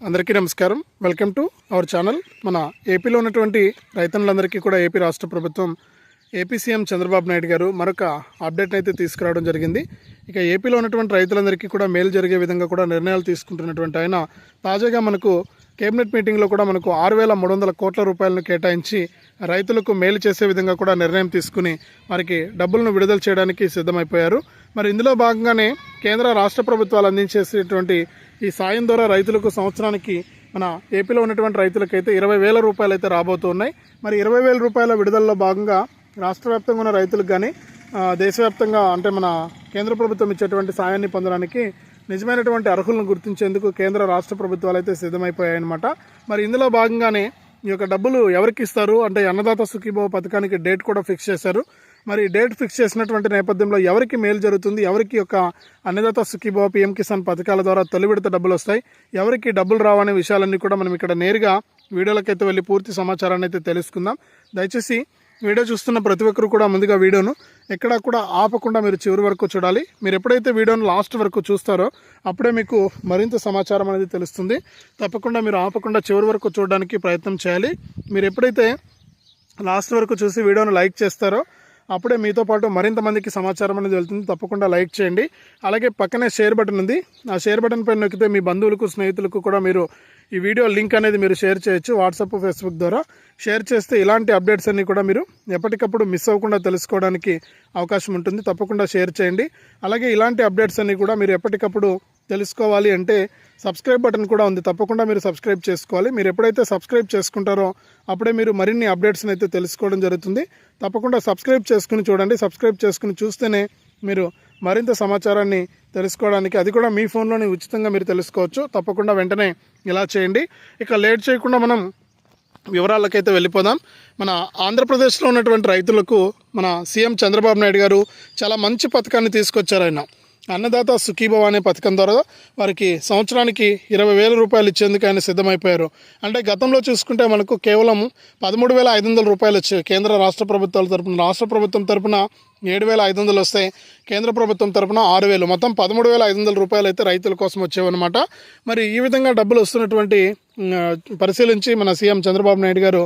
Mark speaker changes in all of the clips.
Speaker 1: అందరికీ నమస్కారం. Welcome to our channel మన ఏపీలో ఉన్నటువంటి రైతన్నులందరికీ కూడా ఏపీ రాష్ట్ర ప్రభుత్వం ఏపీ సీఎం చంద్రబాబు నాయుడు గారు మరొక అప్డేట్ అయితే తీసుకురావడం జరిగింది. ఇక ఏపీలో ఉన్నటువంటి రైతులందరికీ కూడా మేలు జరిగే విధంగా కూడా నిర్ణయాలు తీసుకుంటున్నటువంటి ఆయన తాజాగా మనకు కేబినెట్ మీటింగ్లో కూడా మనకు ఆరు వేల మూడు వందల కోట్ల రూపాయలను కేటాయించి రైతులకు మేలు చేసే విధంగా కూడా నిర్ణయం తీసుకుని వారికి డబ్బులను విడుదల చేయడానికి సిద్ధమైపోయారు. మరి ఇందులో భాగంగానే కేంద్ర రాష్ట్ర ప్రభుత్వాలు అందించేసేటువంటి ఈ సాయం ద్వారా రైతులకు సంవత్సరానికి మన ఏపీలో ఉన్నటువంటి రైతులకైతే ఇరవై వేల రూపాయలు అయితే రాబోతున్నాయి. మరి ఇరవై వేల రూపాయల విడుదలలో భాగంగా రాష్ట్ర వ్యాప్తంగా ఉన్న రైతులకు కానీ దేశవ్యాప్తంగా అంటే మన కేంద్ర ప్రభుత్వం ఇచ్చేటువంటి సాయాన్ని పొందడానికి నిజమైనటువంటి అర్హులను గుర్తించేందుకు కేంద్ర రాష్ట్ర ప్రభుత్వాలు అయితే సిద్ధమైపోయాయన్నమాట. మరి ఇందులో భాగంగానే ఈ యొక్క డబ్బులు ఎవరికి ఇస్తారు? అంటే అన్నదాత సుఖీభావ పథకానికి డేట్ కూడా ఫిక్స్ చేశారు. మరి డేట్ ఫిక్స్ చేసినటువంటి నేపథ్యంలో ఎవరికి మేలు జరుగుతుంది? ఎవరికి యొక్క అన్నదాత సుఖీభావ పిఎం కిసాన్ పథకాల ద్వారా తొలి విడత డబ్బులు వస్తాయి? ఎవరికి డబ్బులు రావనే విషయాలన్నీ కూడా మనం ఇక్కడ నేరుగా వీడియోలకైతే వెళ్ళి పూర్తి సమాచారాన్ని అయితే తెలుసుకుందాం. దయచేసి వీడియో చూస్తున్న ప్రతి ఒక్కరు కూడా ముందుగా వీడియోను ఎక్కడా కూడా ఆపకుండా మీరు చివరి వరకు చూడాలి. మీరు ఎప్పుడైతే వీడియోను లాస్ట్ వరకు చూస్తారో అప్పుడే మీకు మరింత సమాచారం అనేది తెలుస్తుంది. తప్పకుండా మీరు ఆపకుండా చివరి వరకు చూడడానికి ప్రయత్నం చేయాలి. మీరు ఎప్పుడైతే లాస్ట్ వరకు చూసి వీడియోను లైక్ చేస్తారో అప్పుడే మీతో పాటు మరింత మందికి సమాచారం అనేది వెళ్తుంది. తప్పకుండా లైక్ చేయండి. అలాగే పక్కనే షేర్ బటన్ ఉంది. ఆ షేర్ బటన్ పైన నొక్కితే మీ బంధువులకు స్నేహితులకు కూడా మీరు ఈ వీడియో లింక్ అనేది మీరు షేర్ చేయొచ్చు వాట్సాప్ ఫేస్బుక్ ద్వారా. షేర్ చేస్తే ఇలాంటి అప్డేట్స్ అన్నీ కూడా మీరు ఎప్పటికప్పుడు మిస్ అవ్వకుండా తెలుసుకోవడానికి అవకాశం ఉంటుంది. తప్పకుండా షేర్ చేయండి. అలాగే ఇలాంటి అప్డేట్స్ అన్నీ కూడా మీరు ఎప్పటికప్పుడు తెలుసుకోవాలి అంటే సబ్స్క్రైబ్ బటన్ కూడా ఉంది. తప్పకుండా మీరు సబ్స్క్రైబ్ చేసుకోవాలి. మీరు ఎప్పుడైతే సబ్స్క్రైబ్ చేసుకుంటారో అప్పుడే మీరు మరిన్ని అప్డేట్స్ని అయితే తెలుసుకోవడం జరుగుతుంది. తప్పకుండా సబ్స్క్రైబ్ చేసుకుని చూడండి. సబ్స్క్రైబ్ చేసుకుని చూస్తేనే మీరు మరింత సమాచారాన్ని తెలుసుకోవడానికి అది కూడా మీ ఫోన్లోనే ఉచితంగా మీరు తెలుసుకోవచ్చు. తప్పకుండా వెంటనే ఇలా చేయండి. ఇక లేట్ చేయకుండా మనం వివరాలకైతే వెళ్ళిపోదాం. మన ఆంధ్రప్రదేశ్లో ఉన్నటువంటి రైతులకు మన సీఎం చంద్రబాబు నాయుడు గారు చాలా మంచి పథకాన్ని తీసుకొచ్చారు ఆయన. అన్నదాత సుఖీభవ అనే పథకం ద్వారా వారికి సంవత్సరానికి ఇరవై వేల రూపాయలు ఇచ్చేందుకు ఆయన సిద్ధమైపోయారు. అంటే గతంలో చూసుకుంటే మనకు కేవలం పదమూడు వేల ఐదు వందల రూపాయలు వచ్చాయి. కేంద్ర రాష్ట్ర ప్రభుత్వాల తరపున రాష్ట్ర ప్రభుత్వం తరపున ఏడు వేల ఐదు వందలు వస్తాయి. కేంద్ర ప్రభుత్వం తరపున ఆరు వేలు. మొత్తం పదమూడు వేల ఐదు వందల రూపాయలు అయితే రైతుల కోసం వచ్చేవన్నమాట. మరి ఈ విధంగా డబ్బులు వస్తున్నటువంటి పరిశీలించి మన సీఎం చంద్రబాబు నాయుడు గారు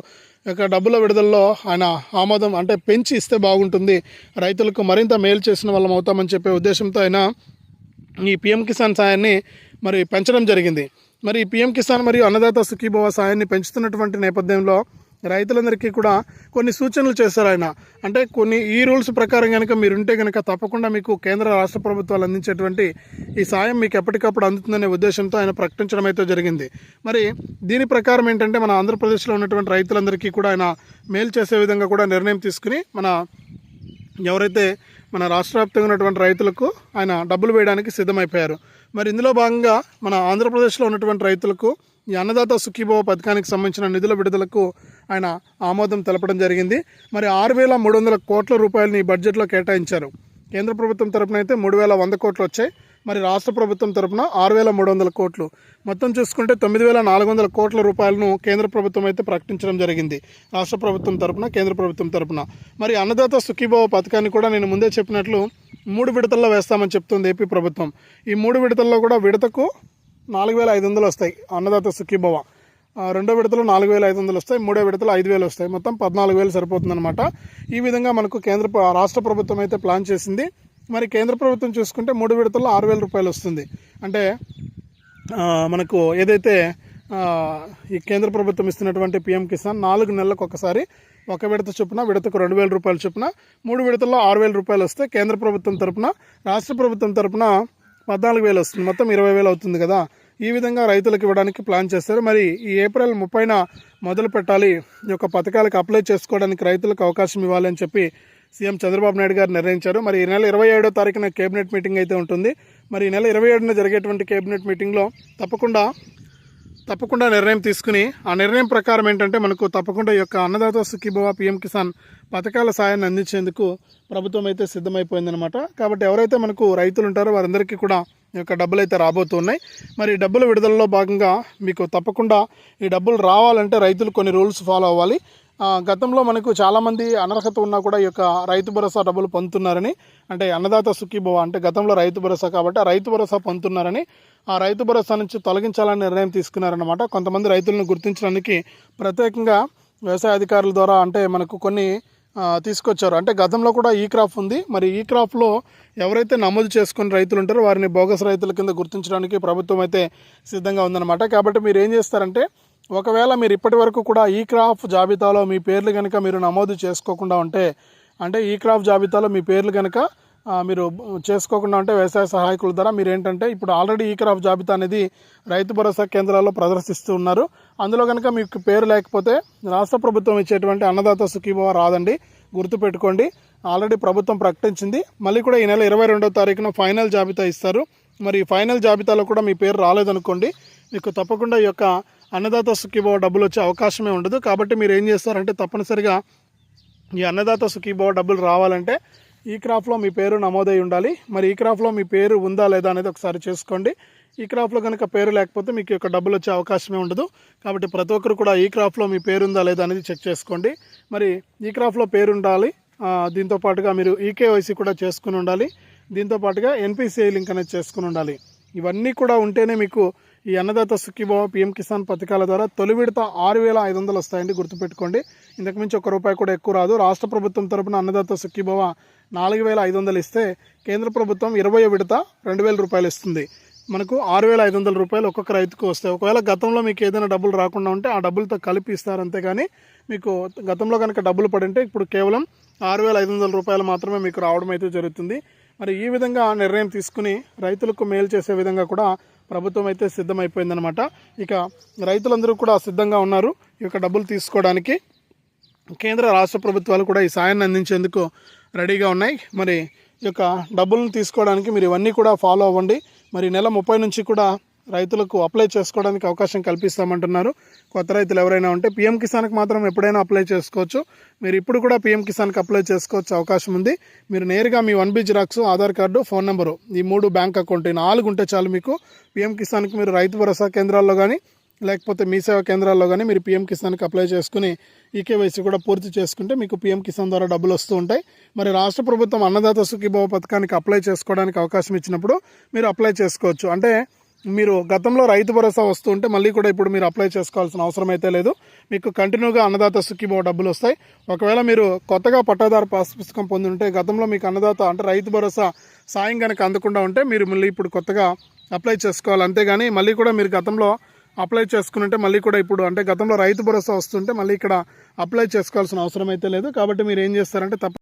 Speaker 1: యొక్క డబ్బుల విడుదలలో ఆయన ఆమోదం అంటే పెంచి ఇస్తే బాగుంటుంది. రైతులకు మరింత మేలు చేసిన వాళ్ళం అవుతామని చెప్పే ఉద్దేశంతో ఆయన ఈ పిఎం కిసాన్ సాయాన్ని మరి పెంచడం జరిగింది. మరి ఈ పిఎం కిసాన్ మరియు అన్నదాత సుఖీభవ సాయాన్ని పెంచుతున్నటువంటి నేపథ్యంలో రైతులందరికీ కూడా కొన్ని సూచనలు చేశారు ఆయన. అంటే కొన్ని ఈ రూల్స్ ప్రకారం కనుక మీరు ఉంటే కనుక తప్పకుండా మీకు కేంద్ర రాష్ట్ర ప్రభుత్వాలు అందించేటువంటి ఈ సాయం మీకు ఎప్పటికప్పుడు అందుతుందనే ఉద్దేశంతో ఆయన ప్రకటించడం అయితే జరిగింది. మరి దీని ప్రకారం ఏంటంటే మన ఆంధ్రప్రదేశ్లో ఉన్నటువంటి రైతులందరికీ కూడా ఆయన మేలు చేసే విధంగా కూడా నిర్ణయం తీసుకుని మన ఎవరైతే మన రాష్ట్ర వ్యాప్తంగా ఉన్నటువంటి రైతులకు ఆయన డబ్బులు వేయడానికి సిద్ధమైపోయారు. మరి ఇందులో భాగంగా మన ఆంధ్రప్రదేశ్లో ఉన్నటువంటి రైతులకు ఈ అన్నదాత సుఖీభవ పథకానికి సంబంధించిన నిధుల విడుదలకు ఆయన ఆమోదం తెలపడం జరిగింది. మరి ఆరు వేల మూడు వందల కోట్ల రూపాయలని ఈ బడ్జెట్లో కేటాయించారు. కేంద్ర ప్రభుత్వం తరపున అయితే మూడు వేల వంద కోట్లు వచ్చాయి. మరి రాష్ట్ర ప్రభుత్వం తరపున ఆరు వేల మూడు వందల కోట్లు. మొత్తం చూసుకుంటే తొమ్మిది వేల నాలుగు వందల కోట్ల రూపాయలను కేంద్ర ప్రభుత్వం అయితే ప్రకటించడం జరిగింది. రాష్ట్ర ప్రభుత్వం తరపున కేంద్ర ప్రభుత్వం తరపున. మరి అన్నదాత సుఖీభావ పథకాన్ని కూడా నేను ముందే చెప్పినట్లు మూడు విడతల్లో వేస్తామని చెప్తుంది ఏపీ ప్రభుత్వం. ఈ మూడు విడతల్లో కూడా విడతకు నాలుగు వేల ఐదు వందలు వస్తాయి. అన్నదాత సుఖీభవ. రెండో విడతలో నాలుగు వేల ఐదు వందలు వస్తాయి. మూడో విడతలో ఐదు వేలు వస్తాయి. మొత్తం పద్నాలుగు వేలు సరిపోతుందన్నమాట. ఈ విధంగా మనకు కేంద్ర రాష్ట్ర ప్రభుత్వం అయితే ప్లాన్ చేసింది. మరి కేంద్ర ప్రభుత్వం చూసుకుంటే మూడు విడతల్లో ఆరు వేల రూపాయలు వస్తుంది. అంటే మనకు ఏదైతే ఈ కేంద్ర ప్రభుత్వం ఇస్తున్నటువంటి పిఎం కిసాన్ నాలుగు నెలలకు ఒకసారి ఒక విడత చొప్పున విడతకు రెండు వేల రూపాయలు చొప్పున మూడు విడతల్లో ఆరు వేల రూపాయలు వస్తే కేంద్ర ప్రభుత్వం తరపున రాష్ట్ర ప్రభుత్వం తరపున పద్నాలుగు వేలు వస్తుంది. మొత్తం ఇరవై వేలు అవుతుంది కదా. ఈ విధంగా రైతులకు ఇవ్వడానికి ప్లాన్ చేస్తారు. మరి ఈ ఏప్రిల్ ముప్పైన మొదలు పెట్టాలి. ఈ యొక్క పథకాలకు అప్లై చేసుకోవడానికి రైతులకు అవకాశం ఇవ్వాలి అని చెప్పి సీఎం చంద్రబాబు నాయుడు గారు నిర్ణయించారు. మరి ఈ నెల ఇరవై ఏడో తారీఖున కేబినెట్ మీటింగ్ అయితే ఉంటుంది. మరి ఈ నెల ఇరవై ఏడున జరిగేటువంటి కేబినెట్ మీటింగ్లో తప్పకుండా తప్పకుండా నిర్ణయం తీసుకుని ఆ నిర్ణయం ప్రకారం ఏంటంటే మనకు తప్పకుండా ఈ యొక్క అన్నదాత సుఖీభవ పిఎం కిసాన్ పథకాల సాయాన్ని అందించేందుకు ప్రభుత్వం అయితే సిద్ధమైపోయిందనమాట కాబట్టి ఎవరైతే మనకు రైతులు ఉంటారో వారందరికీ కూడా ఈ యొక్క డబ్బులు అయితే రాబోతున్నాయి మరి డబ్బుల విడుదలలో భాగంగా మీకు తప్పకుండా ఈ డబ్బులు రావాలంటే రైతులు కొన్ని రూల్స్ ఫాలో అవ్వాలి. ఆ, గతంలో మనకు చాలామంది అనర్హత ఉన్నా కూడా ఈ యొక్క రైతు భరోసా డబ్బులు పొందుతున్నారని అంటే అన్నదాత సుఖీభవ అంటే గతంలో రైతు భరోసా కాబట్టి ఆ రైతు భరోసా పొందుతున్నారని ఆ రైతు భరోసా నుంచి తొలగించాలని నిర్ణయం తీసుకున్నారన్నమాట. కొంతమంది రైతులను గుర్తించడానికి ప్రత్యేకంగా వ్యవసాయ అధికారుల ద్వారా అంటే మనకు కొన్ని తీసుకొచ్చారు. అంటే గతంలో కూడా ఈ క్రాప్ ఉంది. మరి ఈ క్రాప్లో ఎవరైతే నమోదు చేసుకుని రైతులు ఉంటారో వారిని బోగస్ రైతుల కింద గుర్తించడానికి ప్రభుత్వం అయితే సిద్ధంగా ఉందన్నమాట. కాబట్టి మీరు ఏం చేస్తారంటే ఒకవేళ మీరు ఇప్పటి వరకు కూడా ఈ క్రాప్ జాబితాలో మీ పేర్లు కనుక మీరు నమోదు చేసుకోకుండా ఉంటే అంటే ఈ క్రాప్ జాబితాలో మీ పేర్లు కనుక మీరు చేసుకోకుండా ఉంటే వ్యవసాయ సహాయకుల ద్వారా మీరు ఏంటంటే ఇప్పుడు ఆల్రెడీ ఈ క్రాప్ జాబితా అనేది రైతు భరోసా కేంద్రాల్లో ప్రదర్శిస్తూ ఉన్నారు. అందులో కనుక మీకు పేరు లేకపోతే రాష్ట్ర ప్రభుత్వం ఇచ్చేటువంటి అన్నదాత సుఖీభవ రాదండి. గుర్తుపెట్టుకోండి ఆల్రెడీ ప్రభుత్వం ప్రకటించింది. మళ్ళీ కూడా ఈ నెల ఇరవై రెండవ తారీఖున ఫైనల్ జాబితా ఇస్తారు. మరి ఈ ఫైనల్ జాబితాలో కూడా మీ పేరు రాలేదనుకోండి మీకు తప్పకుండా ఈ యొక్క అన్నదాత సుఖీభవ డబ్బులు వచ్చే అవకాశమే ఉండదు. కాబట్టి మీరు ఏం చేస్తారంటే తప్పనిసరిగా ఈ అన్నదాత సుఖీభవ డబ్బులు రావాలంటే ఈ క్రాప్లో మీ పేరు నమోదై ఉండాలి. మరి ఈ క్రాప్లో మీ పేరు ఉందా లేదా అనేది ఒకసారి చేసుకోండి. ఈ క్రాప్లో కనుక పేరు లేకపోతే మీకు యొక్క డబ్బులు వచ్చే అవకాశమే ఉండదు. కాబట్టి ప్రతి ఒక్కరు కూడా ఈ క్రాప్లో మీ పేరు ఉందా లేదా అనేది చెక్ చేసుకోండి. మరి ఈ క్రాప్లో పేరు ఉండాలి. దీంతో పాటుగా మీరు ఈకేవైసీ కూడా చేసుకుని ఉండాలి. దీంతో పాటుగా ఎన్పిసిఐ లింక్ అనేది చేసుకుని ఉండాలి. ఇవన్నీ కూడా ఉంటేనే మీకు ఈ అన్నదాత సుఖీభావ పిఎం కిసాన్ పథకాల ద్వారా తొలి విడత ఆరు వేల ఐదు వందలు వస్తాయండి గుర్తుపెట్టుకోండి. ఇంతకుమించి ఒక్క రూపాయి కూడా ఎక్కువ రాదు. రాష్ట్ర ప్రభుత్వం తరపున అన్నదాత సుఖీభవ నాలుగు వేల ఐదు వందలు ఇస్తే కేంద్ర ప్రభుత్వం ఇరవై విడత రెండు వేల రూపాయలు ఇస్తుంది. మనకు ఆరు వేల ఐదు వందల రూపాయలు ఒక్కొక్క రైతుకు వస్తాయి. ఒకవేళ గతంలో మీకు ఏదైనా డబ్బులు రాకుండా ఉంటే ఆ డబ్బులతో కలిపి ఇస్తారు అంతేగాని మీకు గతంలో కనుక డబ్బులు పడింటే ఇప్పుడు కేవలం ఆరు వేల ఐదు వందల రూపాయలు మాత్రమే మీకు రావడం అయితే జరుగుతుంది. మరి ఈ విధంగా నిర్ణయం తీసుకుని రైతులకు మేలు చేసే విధంగా కూడా ప్రభుత్వం అయితే సిద్ధమైపోయిందనమాట ఇక రైతులందరూ కూడా సిద్ధంగా ఉన్నారు. ఈ యొక్క డబ్బులు తీసుకోవడానికి కేంద్ర రాష్ట్ర ప్రభుత్వాలు కూడా ఈ సాయాన్ని అందించేందుకు రెడీగా ఉన్నాయి. మరి ఈ యొక్క డబ్బులను తీసుకోవడానికి మీరు ఇవన్నీ కూడా ఫాలో అవ్వండి. మరి నెల ముప్పై నుంచి కూడా రైతులకు అప్లై చేసుకోవడానికి అవకాశం కల్పిస్తామంటున్నారు. కొత్త రైతులు ఎవరైనా ఉంటే పిఎం కిసాన్కి మాత్రం ఎప్పుడైనా అప్లై చేసుకోవచ్చు. మీరు ఇప్పుడు కూడా పిఎం కిసాన్కి అప్లై చేసుకోవచ్చు అవకాశం ఉంది. మీరు నేరుగా మీ one B xerox Aadhaar card phone number ఈ మూడు బ్యాంక్ అకౌంట్ ఈ నాలుగు ఉంటే చాలు మీకు. పిఎం కిసాన్కి మీరు రైతు భరోసా కేంద్రాల్లో కానీ లేకపోతే మీ సేవా కేంద్రాల్లో కానీ మీరు పిఎం కిసాన్కి అప్లై చేసుకుని ఈ కేవైసీ కూడా పూర్తి చేసుకుంటే మీకు పిఎం కిసాన్ ద్వారా డబ్బులు వస్తూ ఉంటాయి. మరి రాష్ట్ర ప్రభుత్వం అన్నదాత సుఖీభావ పథకానికి అప్లై చేసుకోవడానికి అవకాశం ఇచ్చినప్పుడు మీరు అప్లై చేసుకోవచ్చు. అంటే మీరు గతంలో రైతు భరోసా వస్తుంటే మళ్ళీ కూడా ఇప్పుడు మీరు అప్లై చేసుకోవాల్సిన అవసరం అయితే లేదు. మీకు కంటిన్యూగా అన్నదాత సుఖీభావ డబ్బులు వస్తాయి. ఒకవేళ మీరు కొత్తగా పట్టాదారు పాస్ పుస్తకం పొంది ఉంటే గతంలో మీకు అన్నదాత అంటే రైతు భరోసా సాయం కనుక అందకుండా ఉంటే మీరు మళ్ళీ ఇప్పుడు కొత్తగా అప్లై చేసుకోవాలి. అంతేగాని మళ్ళీ కూడా మీరు గతంలో అప్లై చేసుకుంటే మళ్ళీ కూడా ఇప్పుడు అంటే గతంలో రైతు భరోసా వస్తుంటే మళ్ళీ ఇక్కడ అప్లై చేసుకోవాల్సిన అవసరం అయితే లేదు. కాబట్టి మీరు ఏం చేస్తారంటే తప్ప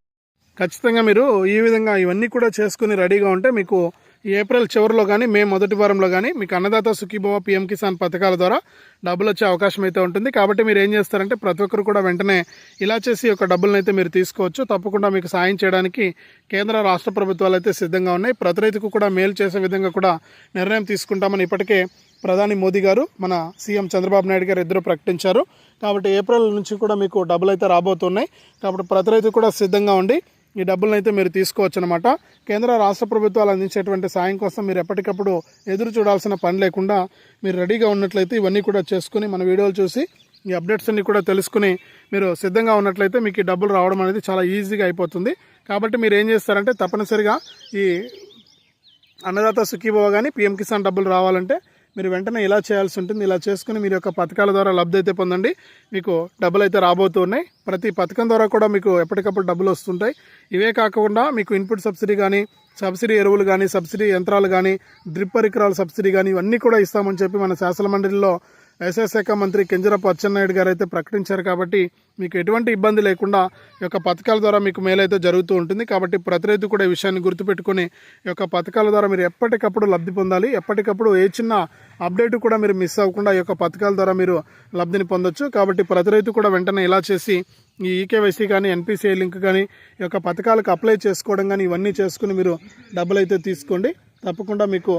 Speaker 1: ఖచ్చితంగా మీరు ఈ విధంగా ఇవన్నీ కూడా చేసుకుని రెడీగా ఉంటే మీకు ఏప్రిల్ చివరిలో కానీ మే మొదటి వారంలో కానీ మీకు అన్నదాత సుఖీభవ పిఎం కిసాన్ పథకాల ద్వారా డబ్బులు వచ్చే అవకాశం అయితే ఉంటుంది. కాబట్టి మీరు ఏం చేస్తారంటే ప్రతి ఒక్కరు కూడా వెంటనే ఇలా చేసి ఒక డబ్బులను అయితే మీరు తీసుకోవచ్చు. తప్పకుండా మీకు సాయం చేయడానికి కేంద్ర రాష్ట్ర ప్రభుత్వాలు అయితే సిద్ధంగా ఉన్నాయి. ప్రతి రైతుకు కూడా మేలు చేసే విధంగా కూడా నిర్ణయం తీసుకుంటామని ఇప్పటికే ప్రధాని మోదీ గారు మన సీఎం చంద్రబాబు నాయుడు గారు ఇద్దరు ప్రకటించారు. కాబట్టి ఏప్రిల్ నుంచి కూడా మీకు డబ్బులు అయితే రాబోతున్నాయి. కాబట్టి ప్రతి రైతు కూడా సిద్ధంగా ఉండి ఈ డబ్బులను అయితే మీరు తీసుకోవచ్చు అనమాట కేంద్ర రాష్ట్ర ప్రభుత్వాలు అందించేటువంటి సాయం కోసం మీరు ఎప్పటికప్పుడు ఎదురు చూడాల్సిన పని లేకుండా మీరు రెడీగా ఉన్నట్లయితే ఇవన్నీ కూడా చేసుకుని మన వీడియోలు చూసి ఈ అప్డేట్స్ అన్ని కూడా తెలుసుకుని మీరు సిద్ధంగా ఉన్నట్లయితే మీకు ఈ డబ్బులు రావడం అనేది చాలా ఈజీగా అయిపోతుంది. కాబట్టి మీరు ఏం చేస్తారంటే తప్పనిసరిగా ఈ అన్నదాత సుఖీభవ కానీ పిఎం కిసాన్ డబ్బులు రావాలంటే మీరు వెంటనే ఇలా చేయాల్సి ఉంటుంది. ఇలా చేసుకుని మీరు యొక్క పథకాల ద్వారా లబ్ధి అయితే పొందండి. మీకు డబ్బులు అయితే రాబోతున్నాయి ప్రతి పథకం ద్వారా కూడా మీకు ఎప్పటికప్పుడు డబ్బులు వస్తుంటాయి. ఇవే కాకుండా మీకు ఇన్పుట్ సబ్సిడీ కానీ సబ్సిడీ ఎరువులు కానీ సబ్సిడీ యంత్రాలు కానీ డ్రిప్ పరికరాల సబ్సిడీ కానీ ఇవన్నీ కూడా ఇస్తామని చెప్పి మన శాసన మండలిలో వ్యవసాయ శాఖ మంత్రి కింజరపు అచ్చెన్నాయుడు గారు అయితే ప్రకటించారు కాబట్టి మీకు ఎటువంటి ఇబ్బంది లేకుండా ఈ యొక్క పథకాల ద్వారా మీకు మేలైతే జరుగుతూ ఉంటుంది. కాబట్టి ప్రతి రైతు కూడా ఈ విషయాన్ని గుర్తుపెట్టుకుని ఈ యొక్క పథకాల ద్వారా మీరు ఎప్పటికప్పుడు లబ్ధి పొందాలి. ఎప్పటికప్పుడు ఏ చిన్న అప్డేట్ కూడా మీరు మిస్ అవ్వకుండా ఈ యొక్క పథకాల ద్వారా మీరు లబ్ధిని పొందొచ్చు. కాబట్టి ప్రతి రైతు కూడా వెంటనే ఇలా చేసి ఈ ఈకేవైసీ కానీ ఎన్పిసిఐ లింక్ కానీ ఈ యొక్క పథకాలకు అప్లై చేసుకోవడం కానీ ఇవన్నీ చేసుకుని మీరు డబ్బులు అయితే తీసుకోండి. తప్పకుండా మీకు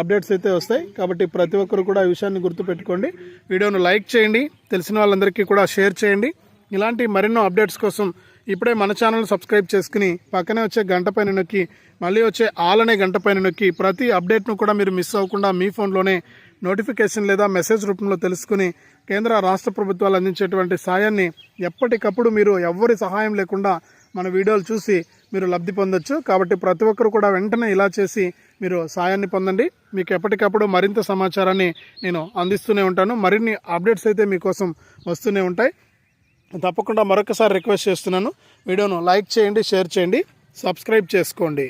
Speaker 1: అప్డేట్స్ అయితే వస్తాయి. కాబట్టి ప్రతి ఒక్కరు కూడా ఈ విషయాన్ని గుర్తుపెట్టుకోండి. వీడియోను లైక్ చేయండి. తెలిసిన వాళ్ళందరికీ కూడా షేర్ చేయండి. ఇలాంటి మరెన్నో అప్డేట్స్ కోసం ఇప్పుడే మన ఛానల్ సబ్స్క్రైబ్ చేసుకుని పక్కనే వచ్చే గంట పైన నొక్కి మళ్ళీ వచ్చే ఆల్ అనే గంట పైన నొక్కి ప్రతి అప్డేట్ను కూడా మీరు మిస్ అవ్వకుండా మీ ఫోన్లోనే నోటిఫికేషన్ లేదా మెసేజ్ రూపంలో తెలుసుకుని కేంద్ర రాష్ట్ర ప్రభుత్వాలు అందించేటువంటి సాయాన్ని ఎప్పటికప్పుడు మీరు ఎవ్వరి సహాయం లేకుండా మన వీడియోలు చూసి మీరు లబ్ధి పొందొచ్చు. కాబట్టి ప్రతి ఒక్కరు కూడా వెంటనే ఇలా చేసి మీరు సాయాన్ని పొందండి. మీకు ఎప్పటికప్పుడు మరింత సమాచారాన్ని నేను అందిస్తూనే ఉంటాను. మరిన్ని అప్డేట్స్ అయితే మీకోసం వస్తూనే ఉంటాయి. తప్పకుండా మరొకసారి రిక్వెస్ట్ చేస్తున్నాను. వీడియోను లైక్ చేయండి షేర్ చేయండి సబ్స్క్రైబ్ చేసుకోండి.